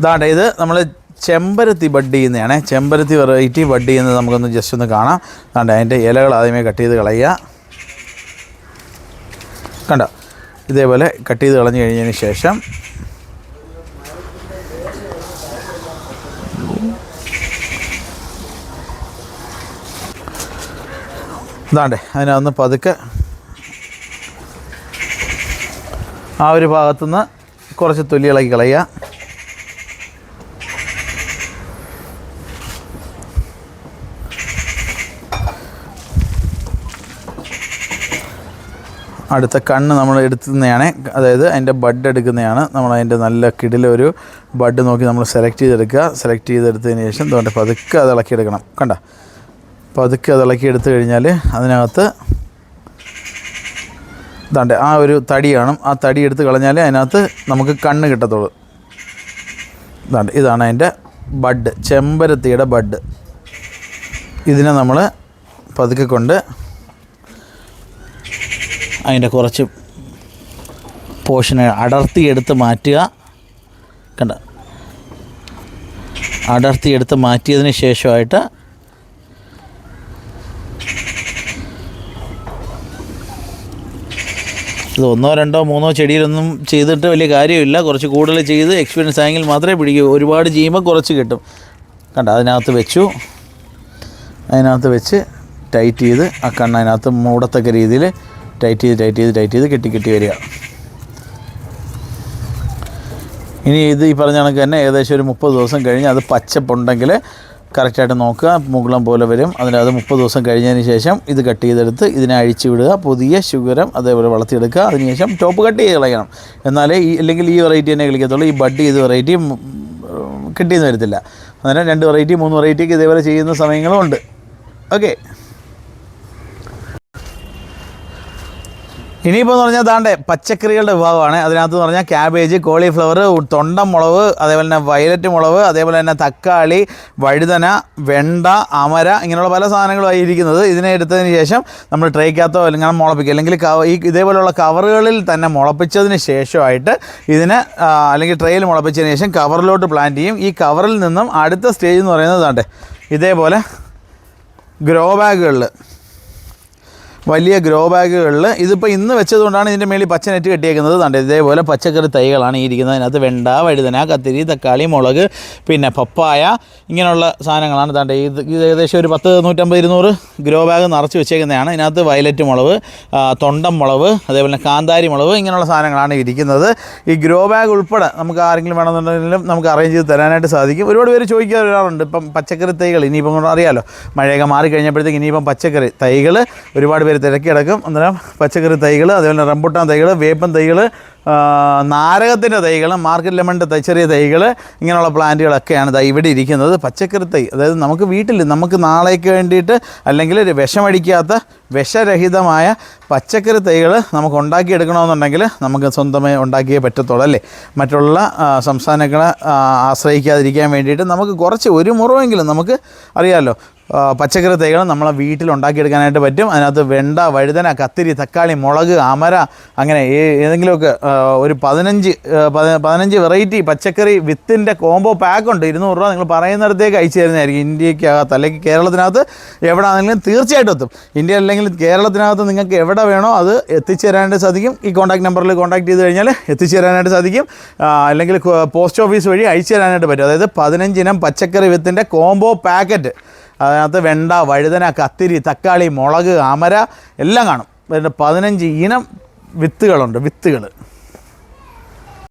ഇതാണ്ട് ഇത് നമ്മൾ ചെമ്പരത്തി ബഡ് ചെയ്യുന്നതാണ് ചെമ്പരത്തി വെറൈറ്റി ബഡ് ചെയ്യുന്നത് നമുക്കൊന്ന് ജസ്റ്റ് ഒന്ന് കാണാം. കണ്ട അതിന്റെ ഇലകൾ ആദ്യമേ കട്ട് ചെയ്ത് കളയുക. കണ്ട? ഇതേപോലെ കട്ട് ചെയ്ത് കളഞ്ഞു കഴിഞ്ഞതിന് ശേഷം ഇതാണ്ടേ അതിനൊന്ന് പതുക്കെ ആ ഒരു ഭാഗത്തുനിന്ന് കുറച്ച് തൊലി ഇളക്കി കളയുക. അടുത്ത കണ്ണ് നമ്മൾ എടുക്കുന്നതാണ്. അതായത് അതിന്റെ ബഡ് എടുക്കുന്നതാണ്. നമ്മൾ അതിന്റെ നല്ല കിടിലൊരു ബഡ് നോക്കി നമ്മൾ സെലക്ട് ചെയ്തെടുക്കുക. സെലക്ട് ചെയ്തെടുത്തതിന് ശേഷം അതുകൊണ്ട് പതുക്കെ അത് ഇളക്കിയെടുക്കണം കണ്ട? പതുക്കെ അത് ഇളക്കി എടുത്തു കഴിഞ്ഞാൽ അതിനകത്ത് ഇതാണ്ട് ആ ഒരു തടി കാണും. ആ തടി എടുത്ത് കളഞ്ഞാൽ അതിനകത്ത് നമുക്ക് കണ്ണ് കിട്ടത്തുള്ളൂ. ഇതാണ്ട് ഇതാണ് അതിന്റെ ബഡ് ചെമ്പരത്തിയുടെ ബഡ്. ഇതിനെ നമ്മൾ പതുക്കെ കൊണ്ട് അതിന്റെ കുറച്ച് പോർഷനെ അടർത്തി എടുത്ത് മാറ്റുക. കണ്ട? അടർത്തി എടുത്ത് മാറ്റിയതിന് ശേഷമായിട്ട് ഇത് ഒന്നോ രണ്ടോ മൂന്നോ ചെടിയിലൊന്നും ചെയ്തിട്ട് വലിയ കാര്യമില്ല. കുറച്ച് കൂടുതൽ ചെയ്ത് എക്സ്പീരിയൻസ് ആയെങ്കിൽ മാത്രമേ പിടിക്കൂ. ഒരുപാട് ചെയ്യുമ്പോൾ കുറച്ച് കിട്ടും. കണ്ട അതിനകത്ത് വെച്ചു. അതിനകത്ത് വെച്ച് ടൈറ്റ് ചെയ്ത് ആ കണ്ണ് അതിനകത്ത് മൂടത്തക്ക രീതിയിൽ ടൈറ്റ് ചെയ്ത് ടൈറ്റ് ചെയ്ത് ടൈറ്റ് ചെയ്ത് കെട്ടി കെട്ടി വരിക. ഇനി ഇത് ഈ പറഞ്ഞ കണക്ക് തന്നെ ഏകദേശം ഒരു മുപ്പത് ദിവസം കഴിഞ്ഞ് അത് പച്ചപ്പുണ്ടെങ്കിൽ കറക്റ്റായിട്ട് നോക്കുക. മുകുളം പോലെ വരും. അതിനകത്ത് മുപ്പത് ദിവസം കഴിഞ്ഞതിന് ശേഷം ഇത് കട്ട് ചെയ്തെടുത്ത് ഇതിനെ അഴിച്ചു വിടുക. പുതിയ ഷുഗറും അതേപോലെ വളർത്തിയെടുക്കുക. അതിനുശേഷം ടോപ്പ് കട്ട് ചെയ്ത് കളയണം. എന്നാലേ ഈ അല്ലെങ്കിൽ ഈ വെറൈറ്റി തന്നെ കളിക്കത്തുള്ളൂ. ഈ ബഡ് ചെയ്ത് വെറൈറ്റി കിട്ടിയെന്ന് വരത്തില്ല. അങ്ങനെ രണ്ട് വെറൈറ്റി മൂന്ന് വെറൈറ്റിക്ക് ഇതേപോലെ ചെയ്യുന്ന സമയങ്ങളും ഉണ്ട്. ഓക്കെ ഇനിയിപ്പോൾ എന്ന് പറഞ്ഞാൽ താണ്ടെ പച്ചക്കറികളുടെ വിഭാഗമാണ്. അതിനകത്ത് എന്ന് പറഞ്ഞാൽ ക്യാബേജ് കോളിഫ്ലവർ തൊണ്ടൻ മുളവ് അതേപോലെ തന്നെ വയലറ്റ് മുളവ് അതേപോലെ തന്നെ തക്കാളി വഴുതന വെണ്ട അമര ഇങ്ങനെയുള്ള പല സാധനങ്ങളുമായി ഇരിക്കുന്നത്. ഇതിനെ എടുത്തതിന് ശേഷം നമ്മൾ ട്രേക്കകത്തോ അല്ലെങ്കിൽ മുളപ്പിക്കുക. അല്ലെങ്കിൽ ഈ ഇതേപോലെയുള്ള കവറുകളിൽ തന്നെ മുളപ്പിച്ചതിന് ശേഷമായിട്ട് ഇതിനെ അല്ലെങ്കിൽ ട്രെയിൽ മുളപ്പിച്ചതിന് ശേഷം കവറിലോട്ട് പ്ലാന്റ് ചെയ്യും. ഈ കവറിൽ നിന്നും അടുത്ത സ്റ്റേജ് എന്ന് പറയുന്നത് താണ്ടെ ഇതേപോലെ ഗ്രോ ബാഗുകളിൽ വലിയ ഗ്രോ ബാഗുകളിൽ ഇതിപ്പോൾ ഇന്ന് വെച്ചതുകൊണ്ടാണ് ഇതിന്റെ മേളിൽ പച്ച നെറ്റ് കെട്ടിയേക്കുന്നത്. കണ്ടത് ഇതേപോലെ പച്ചക്കറി തൈകളാണ് ഈ ഇരിക്കുന്നത്. അതിനകത്ത് വെണ്ട വഴുതന കത്തിരി തക്കാളി മുളക് പിന്നെ പപ്പായ ഇങ്ങനെയുള്ള സാധനങ്ങളാണ്. താണ്ടെ ഇത് ഇത് ഏകദേശം ഒരു പത്ത് നൂറ്റമ്പത് ഇരുന്നൂറ് ഗ്രോ ബാഗ് നിറച്ച് വെച്ചേക്കുന്നതാണ്. ഇതിനകത്ത് വയലറ്റ് മുളക് തൊണ്ടം മുളക് അതേപോലെ കാന്താരി മുളവ് ഇങ്ങനെയുള്ള സാധനങ്ങളാണ് ഇരിക്കുന്നത്. ഈ ഗ്രോ ബാഗ് ഉൾപ്പെടെ നമുക്ക് ആരെങ്കിലും വേണമെന്നുണ്ടെങ്കിലും നമുക്ക് അറേഞ്ച് ചെയ്ത് തരാനായിട്ട് സാധിക്കും. ഒരുപാട് പേര് ചോദിക്കാൻ വരാറുണ്ട് ഇപ്പം പച്ചക്കറി തൈകൾ ഇനിയിപ്പം അറിയാമല്ലോ മഴയൊക്കെ മാറി കഴിഞ്ഞപ്പോഴത്തേക്ക് ഇനിയിപ്പം പച്ചക്കറി തൈകൾ ഒരുപാട് പേര് തിരക്കി കിടക്കും അന്നേരം പച്ചക്കറി തൈകൾ അതേപോലെ റംബുട്ടാൻ തൈകൾ വേപ്പൻ തൈകൾ നാരകത്തിന്റെ തൈകൾ മാർക്കറ്റ് ലെമണിന്റെ തൈ ചെറിയ തൈകൾ ഇങ്ങനെയുള്ള പ്ലാന്റുകളൊക്കെയാണ് ദാ ഇവിടെ ഇരിക്കുന്നത്. പച്ചക്കറി തൈ അതായത് നമുക്ക് വീട്ടിൽ നമുക്ക് നാളേക്ക് വേണ്ടിയിട്ട് അല്ലെങ്കിൽ ഒരു വിഷമടിക്കാത്ത വിഷരഹിതമായ പച്ചക്കറി തൈകൾ നമുക്ക് ഉണ്ടാക്കിയെടുക്കണമെന്നുണ്ടെങ്കിൽ നമുക്ക് സ്വന്തമായി ഉണ്ടാക്കിയേ പറ്റത്തുള്ളൂ അല്ലേ? മറ്റുള്ള സംസ്ഥാനങ്ങളെ ആശ്രയിക്കാതിരിക്കാൻ വേണ്ടിയിട്ട് നമുക്ക് കുറച്ച് ഒരു മുറിവെങ്കിലും നമുക്ക് അറിയാമല്ലോ പച്ചക്കറി തൈകൾ നമ്മളെ വീട്ടിൽ ഉണ്ടാക്കിയെടുക്കാനായിട്ട് പറ്റും. അതിനകത്ത് വെണ്ട വഴുതന കത്തിരി തക്കാളി മുളക് അമര അങ്ങനെ ഏതെങ്കിലുമൊക്കെ ഒരു പതിനഞ്ച് പതിനഞ്ച് വെറൈറ്റി പച്ചക്കറി വിത്തിന്റെ കോംബോ പാക്ക് ഉണ്ട് ഇരുന്നൂറ് രൂപ നിങ്ങൾ പറയുന്നിടത്തേക്ക് അയച്ചു തരുന്നതായിരിക്കും. ഇന്ത്യക്കകത്ത് അല്ലെങ്കിൽ കേരളത്തിനകത്ത് എവിടെ ആണെങ്കിലും തീർച്ചയായിട്ടും എത്തും. ഇന്ത്യ അല്ലെങ്കിൽ കേരളത്തിനകത്ത് നിങ്ങൾക്ക് എവിടെ വേണോ അത് എത്തിച്ചു തരാനായിട്ട് സാധിക്കും. ഈ കോൺടാക്ട് നമ്പറിൽ കോൺടാക്ട് ചെയ്ത് കഴിഞ്ഞാൽ എത്തിച്ചു തരാനായിട്ട് സാധിക്കും. അല്ലെങ്കിൽ പോസ്റ്റ് ഓഫീസ് വഴി അയച്ചു തരാനായിട്ട് പറ്റും. അതായത് പതിനഞ്ചിനം പച്ചക്കറി വിത്തിന്റെ കോംബോ പാക്കറ്റ്. അതിനകത്ത് വെണ്ട വഴുതന കത്തിരി തക്കാളി മുളക് ആമര എല്ലാം കാണും. പിന്നെ പതിനഞ്ച് ഇനം വിത്തുകളുണ്ട് വിത്തുകൾ